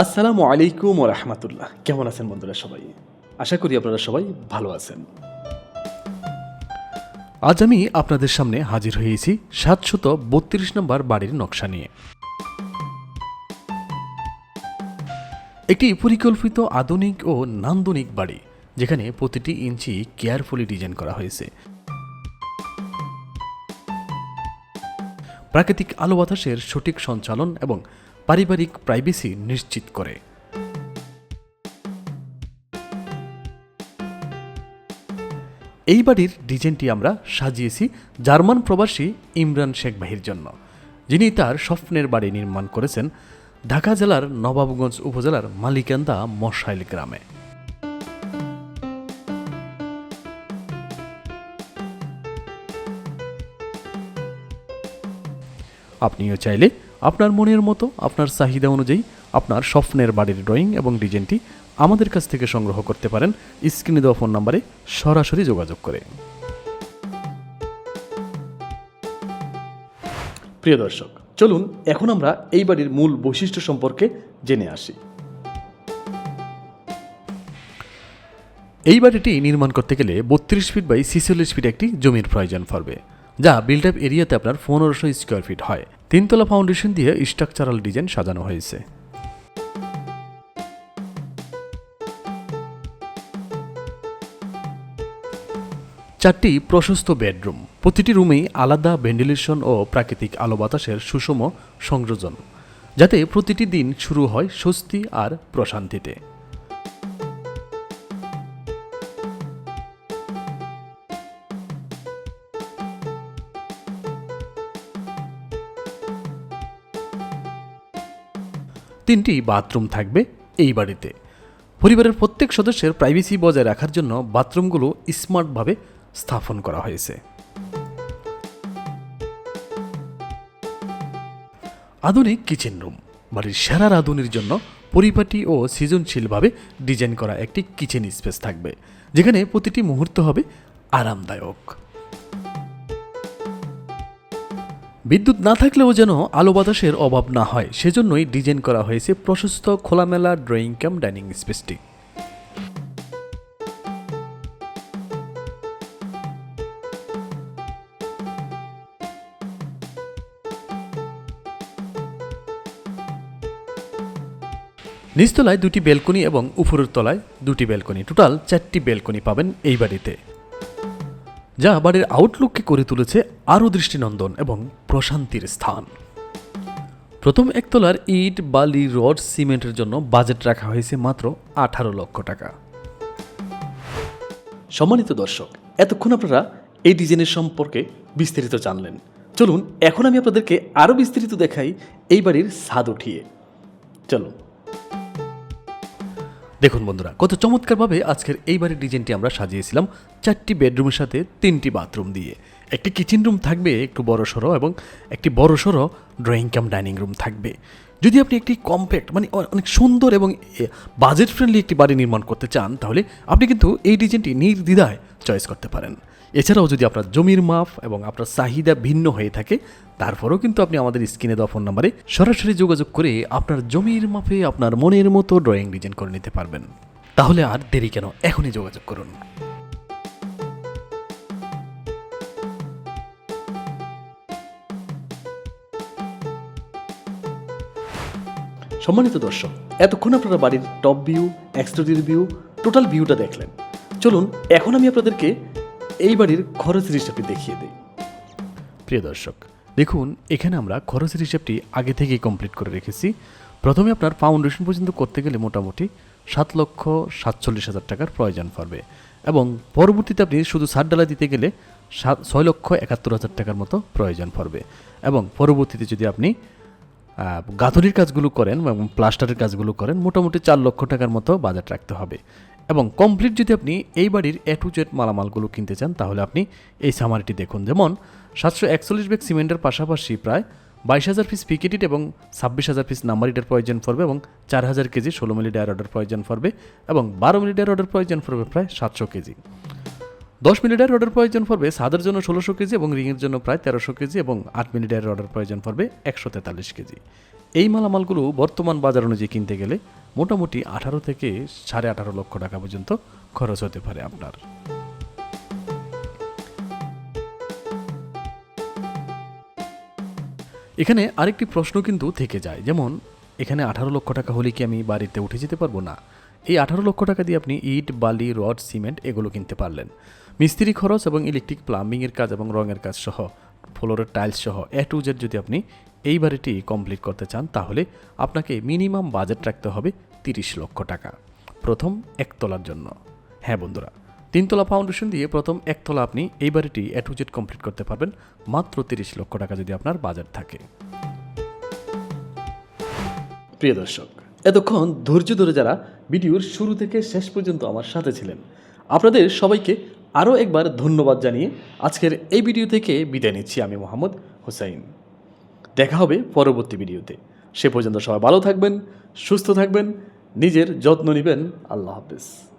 আসসালামু আলাইকুম ও রহমতুল্লাহ। কেমন আছেন বন্ধুরা সবাই? আশা করি আপনারা সবাই ভালো আছেন। আজ আমি আপনাদের সামনে হাজির হয়েছি সাতশত বত্রিশ নম্বর বাড়ির নকশা নিয়ে। একটি পরিকল্পিত আধুনিক ও নান্দনিক বাড়ি, যেখানে প্রতিটি ইঞ্চি কেয়ারফুলি ডিজাইন করা হয়েছে। প্রাকৃতিক আলো বাতাসের সঠিক সঞ্চালন এবং পারিবারিক প্রাইভেসি নিশ্চিত করে। এই বাড়ির ডিজাইনটি আমরা সাজিয়েছি জার্মান প্রবাসী ইমরান শেখ ভাইয়ের জন্য। যিনি তার স্বপ্নের বাড়ি নির্মাণ করেছেন ঢাকা জেলার নবাবগঞ্জ উপজেলার মালিকান্দা মশাইল গ্রামে। আপনিও চাইলে আপনার মনের মতো, আপনার চাহিদা অনুযায়ী আপনার স্বপ্নের বাড়ির ড্রয়িং এবং ডিজাইনটি আমাদের কাছ থেকে সংগ্রহ করতে পারেন। স্ক্রিনে দেওয়া ফোন নাম্বারে সরাসরি যোগাযোগ করে। প্রিয় দর্শক, চলুন এখন আমরা এই বাড়ির মূল বৈশিষ্ট্য সম্পর্কে জেনে আসি। এই বাড়িটি নির্মাণ করতে গেলে বত্রিশ ফিট বাই ছিচল্লিশ ফিট একটি জমির প্রয়োজন পড়বে, যা বিল্ড আপ এরিয়াতে আপনার পনেরোশো স্কোয়ার ফিট হয়। তিনতলা ফাউন্ডেশন দিয়ে স্ট্রাকচারাল ডিজাইন সাজানো হয়েছে। চারটি প্রশস্ত বেডরুম। প্রতিটি রুমেই আলাদা ভেন্টিলেশন ও প্রাকৃতিক আলো বাতাসের সুষম সংযোজন, যাতে প্রতিটি দিন শুরু হয় স্বস্তি আর প্রশান্তিতে। তিনটি বাথরুম থাকবে এই বাড়িতে। পরিবারের প্রত্যেক সদস্যের প্রাইভেসি বজায় রাখার জন্য বাথরুমগুলো স্মার্টভাবে স্থাপন করা হয়েছে। আধুনিক কিচেন রুম, বাড়ির সেরা রাঁধুনির জন্য পরিপাটি ও সৃজনশীলভাবে ডিজাইন করা একটি কিচেন স্পেস থাকবে, যেখানে প্রতিটি মুহূর্ত হবে আরামদায়ক। বিদ্যুৎ না থাকলেও যেন আলো বাতাসের অভাব না হয়, সেজন্যই ডিজাইন করা হয়েছে প্রশস্ত খোলামেলা ড্রয়িং কাম ডাইনিং স্পেসটি। নিচতলায় দুটি বেলকনি এবং উপরের তলায় দুটি বেলকনি। টোটাল চারটি বেলকনি পাবেন এই বাড়িতে। যা বাড়ির আউটলুককে করে তুলেছে আরও দৃষ্টিনন্দন এবং প্রশান্তির স্থান। প্রথম একতলার ইট, বালি, রড, সিমেন্টের জন্য বাজেট রাখা হয়েছে মাত্র আঠারো লক্ষ টাকা। সম্মানিত দর্শক, এতক্ষণ আপনারা এই ডিজাইনের সম্পর্কে বিস্তারিত জানলেন। চলুন, এখন আমি আপনাদেরকে আরও বিস্তারিত দেখাই এই বাড়ির স্বাদ উঠিয়ে। চলুন। দেখুন বন্ধুরা, কত চমৎকারভাবে আজকের এই বাড়ির ডিজাইনটি আমরা সাজিয়েছিলাম চারটি বেডরুমের সাথে তিনটি বাথরুম দিয়ে। একটি কিচেন রুম থাকবে, একটু বড় সড়ো এবং একটি বড় সড়ো ড্রয়িং কাম ডাইনিং রুম থাকবে। যদি আপনি একটি কম্প্যাক্ট মানে অনেক সুন্দর এবং বাজেট ফ্রেন্ডলি একটি বাড়ি নির্মাণ করতে চান, তাহলে আপনি কিন্তু এই ডিজাইনটি নির্দ্বিধায় চয়েস করতে পারেন। এছাড়াও যদি আপনার জমির মাপ এবং আপনার চাহিদা ভিন্ন হয়ে থাকে, তারপরেও কিন্তু আপনি আমাদের স্ক্রিনে দেওয়া ফোন নাম্বারে সরাসরি যোগাযোগ করে আপনার জমির মাপে আপনার মনের মতো ড্রয়িং ডিজাইন করে নিতে পারবেন। তাহলে আর দেরি কেন? এখনই যোগাযোগ করুন। সম্মানিত দর্শক, এতক্ষণ আপনারা বাড়ির top view exterior view total ভিউটা দেখলেন। চলুন, এখন আমি আপনাদেরকে এই বাড়ির খরচের হিসাবটি দেখিয়ে দিই। প্রিয় দর্শক, দেখুন, এখানে আমরা খরচের হিসাবটি আগে থেকেই কমপ্লিট করে রেখেছি। প্রথমে আপনার ফাউন্ডেশন পর্যন্ত করতে গেলে মোটামুটি সাত লক্ষ সাতচল্লিশ হাজার টাকার প্রয়োজন পড়বে এবং পরবর্তীতে আপনি শুধু সাত ডালা দিতে গেলে সাত, ছয় লক্ষ একাত্তর হাজার টাকার মতো প্রয়োজন পড়বে এবং পরবর্তীতে যদি আপনি গাঁথনির কাজগুলো করেন এবং প্লাস্টারের কাজগুলো করেন, মোটামুটি চার লক্ষ টাকার মতো বাজেট রাখতে হবে। এবং কমপ্লিট যদি আপনি এই বাড়ির এ টু জেড মালামালগুলো কিনতে চান, তাহলে আপনি এই সামারিটি দেখুন। যেমন, সাতশো একচল্লিশ ব্যাগ সিমেন্টের পাশাপাশি প্রায় বাইশ হাজার পিস পিকেটিট এবং ছাব্বিশ হাজার পিস নাম্বার ইটের প্রয়োজন পড়বে এবং চার হাজার কেজি ষোলো মিলি ডায়ার অর্ডার প্রয়োজন পড়বে এবং বারো মিলি ডায়ার অর্ডার প্রয়োজন পড়বে প্রায় সাতশো কেজি। দশ মিনিটের অর্ডার প্রয়োজন পড়বে সাদের জন্য ষোলোশো কেজি এবং রিংয়ের জন্য প্রায় তেরোশো কেজি এবং আট মিনিটের অর্ডার প্রয়োজন পড়বে একশো তেতাল্লিশ কেজি। এই মালামালগুলো বর্তমান বাজার অনুযায়ী কিনতে গেলে মোটামুটি আঠারো থেকে সাড়ে আঠারো লক্ষ টাকা পর্যন্ত খরচ হতে পারে আপনার। এখানে আরেকটি প্রশ্ন কিন্তু থেকে যায়, যেমন এখানে আঠারো লক্ষ টাকা হলে কি আমি বাড়িতে উঠে যেতে পারব? না। এই আঠারো লক্ষ টাকা দিয়ে আপনি ইট, বালি, রড, সিমেন্ট এগুলো কিনতে পারলেন। মিস্ত্রি খরচ এবং ইলেকট্রিক, প্লাম্বিংয়ের কাজ এবং রঙের কাজ সহ, ফ্লোরের টাইলস সহ, এ টু জেড যদি আপনি এই বাড়িটি কমপ্লিট করতে চান, তাহলে আপনাকে মিনিমাম বাজেট রাখতে হবে তিরিশ লক্ষ টাকা। প্রথম একতলার জন্য। হ্যাঁ বন্ধুরা, তিনতলা ফাউন্ডেশন দিয়ে প্রথম একতলা আপনি এই বাড়িটি এ টু জেড কমপ্লিট করতে পারবেন, মাত্র তিরিশ লক্ষ টাকা যদি আপনার বাজেট থাকে। প্রিয় দর্শক, এতক্ষণ ধৈর্য ধরে যারা ভিডিওর শুরু থেকে শেষ পর্যন্ত আমার সাথে ছিলেন, আপনাদের সবাইকে আরও একবার ধন্যবাদ জানিয়ে আজকের এই ভিডিও থেকে বিদায় নিচ্ছি আমি মোহাম্মদ হোসাইন। দেখা হবে পরবর্তী ভিডিওতে। সে পর্যন্ত সবাই ভালো থাকবেন, সুস্থ থাকবেন, নিজের যত্ন নেবেন। আল্লাহ হাফেজ।